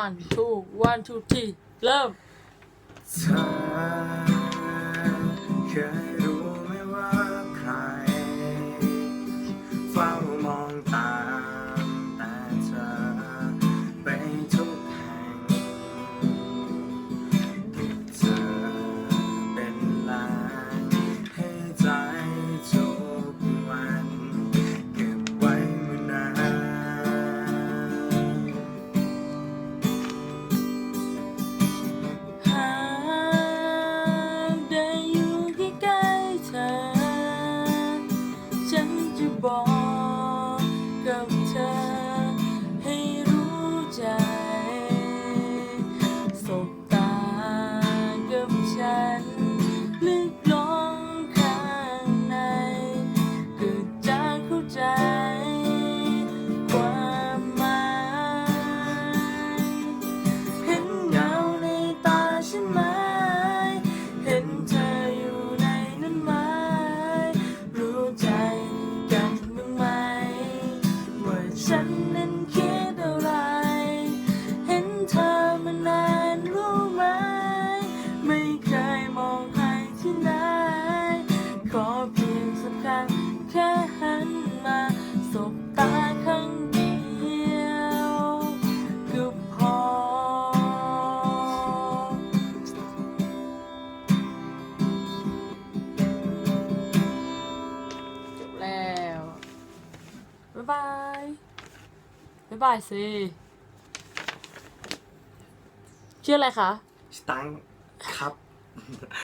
one two one two three เริ่ม เ บอกกับเธอให้รู้ใจสบ ฉันนั้นคิดอะไร เห็นเธอมานานรู้ไหม ไม่เคยมองใครที่ไหน ขอเพียงสักครั้งแค่หันมาสบตาครั้งเดียวก็พอ จบแล้ว บ๊ายบาย บ๊ายบายสิชื่ออะไรคะ สตังค์ครับ